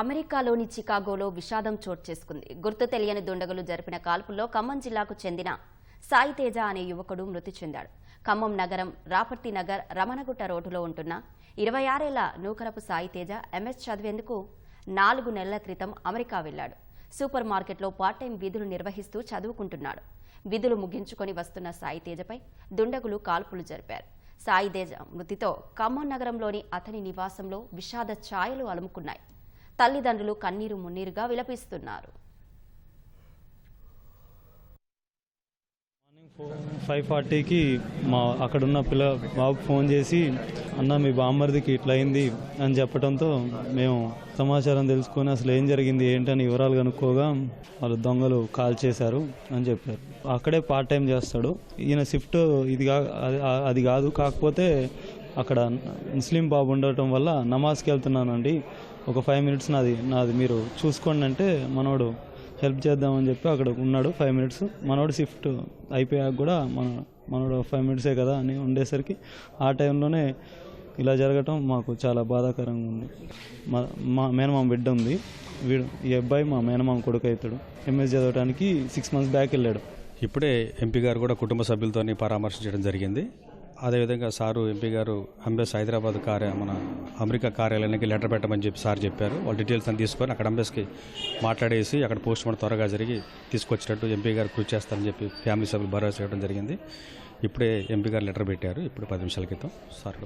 అమెరికాలోని చికాగోలో విషాదం చోటు చేసుకుంది. గుర్తు తెలియని దుండగులు జరిపిన కాల్పుల్లో ఖమ్మం జిల్లాకు చెందిన సాయి తేజ అనే యువకుడు మృతి చెందాడు. ఖమ్మం నగరం రాపర్తి నగర్ రమణగుట్ట రోడ్డులో ఉంటున్న ఇరవై ఆరేళ్ళ నూకరపు సాయి తేజ ఎంఎస్ చదివేందుకు నాలుగు నెలల క్రితం అమెరికా వెళ్ళాడు సూపర్ మార్కెట్లో పార్ట్ టైం విధులు నిర్వహిస్తూ చదువుకుంటున్నాడు. విధులు ముగించుకొని వస్తున్న సాయి తేజపై దుండగులు కాల్పులు జరిపారు. సాయి తేజ మృతితో ఖమ్మం నగరంలోని అతని నివాసంలో విషాద ఛాయలు అలుముకున్నాయి. తల్లిదండ్రులు కన్నీరు మున్నీరుగా విలపిస్తున్నారు. ఫైవ్ ఫార్టీకి మా అక్కడున్న పిల్ల బాబు ఫోన్ చేసి అన్న మీ బామ్మర్దికి ఇట్లా అయింది అని చెప్పడంతో మేము సమాచారం తెలుసుకొని అసలు ఏం జరిగింది? ఏంటని వివరాలు కనుక్కోగా వాళ్ళు దొంగలు కాల్ చేశారు అని చెప్పారు. అక్కడే పార్ట్ టైం చేస్తాడు. ఈయన షిఫ్ట్ ఇది కా అది- అది కాదు. కాకపోతే అక్కడ ముస్లిం బాబు ఉండటం వల్ల నమాజ్కి వెళ్తున్నానండి. ఒక ఫైవ్ మినిట్స్ నాది నాది మీరు చూసుకోండి అంటే మనోడు హెల్ప్ చేద్దామని చెప్పి అక్కడ ఉన్నాడు ఫైవ్ మినిట్స్ మనోడు షిఫ్ట్ అయిపోయాక కూడా మన మనోడు ఫైవ్ మినిట్సే కదా అని ఉండేసరికి ఆ టైంలోనే ఇలా జరగటం మాకు చాలా బాధాకరంగా ఉంది. మా మా మేనమామ బిడ్డ ఉంది. వీడు ఈ అబ్బాయి మా మేనమామ కొడుకు అవుతాడు. ఎంఎస్ చదవడానికి సిక్స్ మంత్స్ బ్యాక్ వెళ్ళాడు. ఇప్పుడే ఎంపీ గారు కూడా కుటుంబ సభ్యులతోని పరామర్శించడం జరిగింది. అదేవిధంగా సారు ఎంపీ గారు అంబేస్ హైదరాబాద్ కార్య మన అమెరికా కార్యాలయానికి లెటర్ పెట్టమని చెప్పి సార్ చెప్పారు. వాళ్ళ డీటెయిల్స్ అని తీసుకొని అక్కడ అంబేస్కి మాట్లాడేసి అక్కడ పోస్ట్ మార్టం త్వరగా జరిగి తీసుకొచ్చినట్టు ఎంపీ గారు కృషి చేస్తారని చెప్పి ఫ్యామిలీ సభ్యులు భరోసా ఇవ్వడం జరిగింది. ఇప్పుడే ఎంపీ గారు లెటర్ పెట్టారు. ఇప్పుడు పది నిమిషాల క్రితం సార్